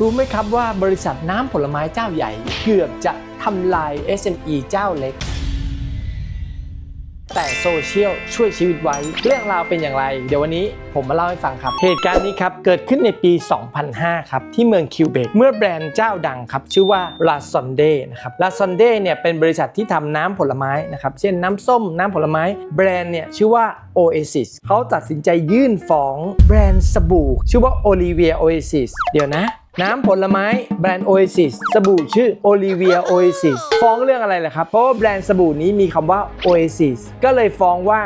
รู้ไหมครับว่าบริษัทน้ำผลไม้เจ้าใหญ่ เกือบจะทำลาย SME เจ้าเล็ก แต่โซเชียลช่วยชีวิตไว้ เรื่องราวเป็นอย่างไร เดี๋ยววันนี้ผมมาเล่าให้ฟังครับ เหตุการณ์นี้ครับ เกิดขึ้นในปี 2005 ครับ ที่เมืองคิวเบกเมื่อแบรนด์เจ้าดังครับ ชื่อว่า La Sonde นะครับ La Sonde เนี่ยเป็นบริษัทที่ทำน้ำผลไม้นะครับ เช่นน้ำส้มน้ำผลไม้ แบรนด์เนี่ยชื่อว่า Oasis เขาตัดสินใจยื่นฟ้องแบรนด์สบู่ ชื่อว่า Olivia Oasis เดี๋ยวนะ น้ำผลไม้แบรนด์ Oasis สบู่ชื่อ Olivia Oasis ฟ้องเรื่องอะไรล่ะครับ เพราะว่าแบรนด์สบู่นี้มีคำว่า Oasis ก็เลยฟ้องว่า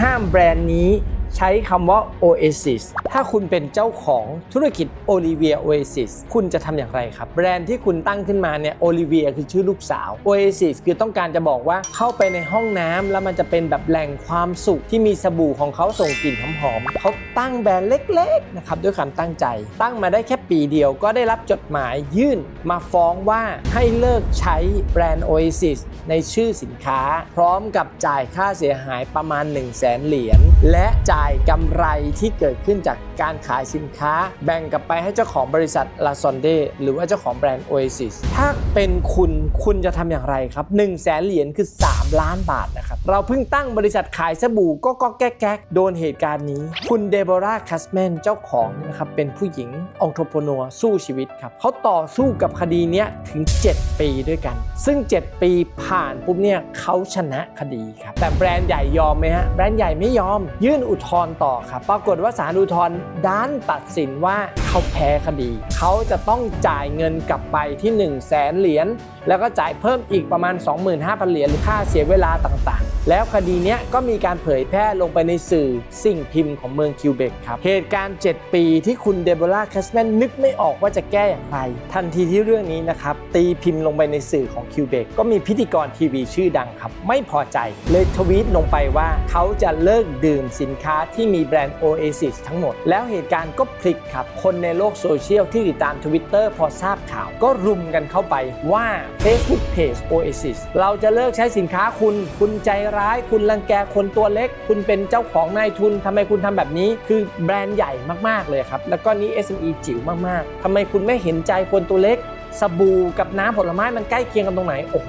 ห้ามแบรนด์นี้ ใช้คำว่า Oasis ถ้าคุณเป็นเจ้าของธุรกิจ Olivia Oasis คุณจะทำอย่างไรครับ แบรนด์ที่คุณตั้งขึ้นมาเนี่ย Olivia คือชื่อลูกสาว Oasis คือต้องการจะบอกว่าเข้าไปในห้องน้ำแล้วมันจะเป็นแบบแหล่งความสุขที่มีสบู่ของเขาส่งกลิ่นหอมๆเขาตั้งแบรนด์เล็กๆนะครับด้วยความตั้งใจ ตั้งมาได้แค่ปีเดียวก็ได้รับจดหมายยื่นมาฟ้องว่าให้เลิกใช้แบรนด์ Oasis ในชื่อสินค้า พร้อมกับจ่ายค่าเสียหายประมาณ 1 0 0 0 0แสนเหรียญและจ่ายกำไรที่เกิดขึ้นจากการขายสินค้า แบ่งกลับไปให้เจ้าของบริษัท La Sonde หรือว่าเจ้าของแบรนด์ Oasis ถ้าเป็นคุณคุณจะทำอย่างไรครับ 1 0 0 0 0แสนเหรียญคือ 3 ล้านบาทนะครับ เราเพิ่งตั้งบริษัทขายสบู่ก็ก็แก๊กแก๊กโดนเหตุการณ์นี้ คุณเดโบราคัสแมนเจ้าของนะครับเป็นผู้หญิงองค์ทรนัวสู้ชีวิตครับเขาต่อสู้กับคดีนี้ถึง 7 ปีด้วยกัน ซึ่ง 7 ปีผ่านปุ๊บเนี่ยเขาชนะคดีครับแต่แบรนด์ใหญ่ยอมไหมฮะแบรนด์ใหญ่ไม่ยอม ยื่นอุทธรณ์ต่อครับปรากฏว่าศาลอุทธรณ์ด้านตัดสินว่าเขาแพ้คดี เขาจะต้องจ่ายเงินกลับไปที่ 1 0 0 0 0แสนเหรียญแล้วก็จ่ายเพิ่มอีกประมาณ 25,000 เหรียญหรือค่าเสียเวลาต่างๆ แล้วคดีนี้ก็มีการเผยแพร่ลงไปในสื่อสิ่งพิมพ์ของเมืองคิวเบกครับ เหตุการณ์ 7 ปีที่คุณเดโบราแคสแมนนึกไม่ออกว่าจะแก้อย่างไร ทันทีที่เรื่องนี้นะครับ ตีพิมพ์ลงไปในสื่อของคิวเบกก็มีพิธีกรทีวีชื่อดังครับ ไม่พอใจเลยทวีตลงไปว่าเขาจะเลิกดื่มสินค้าที่มีแบรนด์ Oasis ทั้งหมด แล้วเหตุการณ์ก็พลิกครับ คนในโลกโซเชียลที่ติดตาม Twitter พอทราบข่าว ก็รุมกันเข้าไปว่า Facebook Page Oasis เราจะเลิกใช้สินค้าคุณ คุณใจร้าย คุณรังแกคนตัวเล็ก คุณเป็นเจ้าของนายทุนทำไมคุณทำแบบนี้ คือแบรนด์ใหญ่มากๆเลยครับ แล้วก็นี้ SME จิ๋วมากๆทำไมคุณไม่เห็นใจคนตัวเล็ก สบู่กับน้ำผลไม้มันใกล้เคียงกันตรงไหน โอ้โห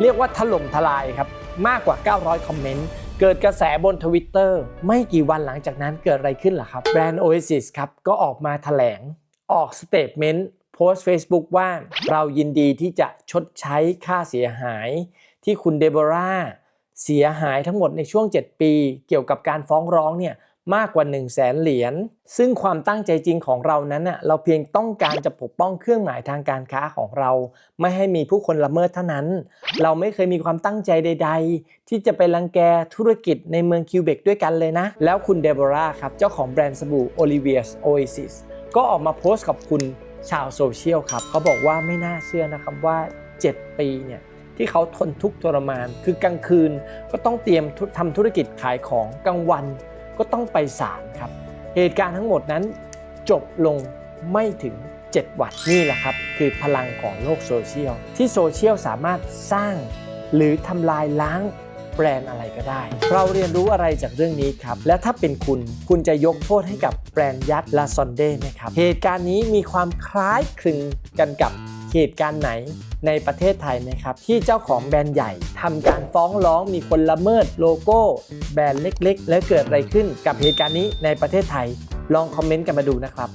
เรียกว่าถล่มทลายครับ มากกว่า 900 คอมเมนต์เกิดกระแสบนทวิตเตอร์ไม่กี่วันหลังจากนั้นเกิดอะไรขึ้นล่ะครับแบรนด์ Oasis ครับก็ออกมาแถลงออกสเตทเมนต์ พสต์ Facebook ว่าเรายินดีที่จะชดใช้ค่าเสียหาย ที่คุณเดโบราเสียหายทั้งหมดในช่วง 7 ปี เกี่ยวกับการฟ้องร้องเนี่ยมากกว่า 1 0 0 0 0แสนเหรียญ ซึ่งความตั้งใจจริงของเรานั้นน่ะเราเพียงต้องการจะปกป้องเครื่องหมายทางการค้าของเรา ไม่ให้มีผู้คนละเมิดเท่านั้น เราไม่เคยมีความตั้งใจใด ๆ ที่จะไปรังแกธุรกิจในเมืองคิวเบกด้วยกันเลยนะ แล้วคุณเดโบราครับ เจ้าของแบรนด์สบู่ Olivia's Oasis ก็ออกมาโพสต์กับคุณ ชาวโซเชียลครับเขาบอกว่าไม่น่าเชื่อนะครับว่า 7 ปีเนี่ยที่เขาทนทุกข์ทรมาน คือกลางคืนก็ต้องเตรียมธุทำธุรกิจขายของกลางวันก็ต้องไปศาลครับ เหตุการณ์ทั้งหมดนั้นจบลงไม่ถึง 7 วันนี่แหละครับ คือพลังของโลกโซเชียล ที่โซเชียลสามารถสร้างหรือทำลายล้าง รนด์อะไรก็ได้ เราเรียนรู้อะไรจากเรื่องนี้ครับ และถ้าเป็นคุณ คุณจะยกโทษให้กับแบรนด์ยักษ์ลาซอนเดไหมครับ เหตุการณ์นี้มีความคล้ายคลึงกันกับเหตุการณ์ไหนในประเทศไทยไหมครับ ที่เจ้าของแบรนด์ใหญ่ทำการฟ้องร้องมีคนละเมิดโลโก้ แบรนด์เล็ก ๆ แล้วเกิดอะไรขึ้นกับเหตุการณ์นี้ในประเทศไทย ลองคอมเมนต์กันมาดูนะครับ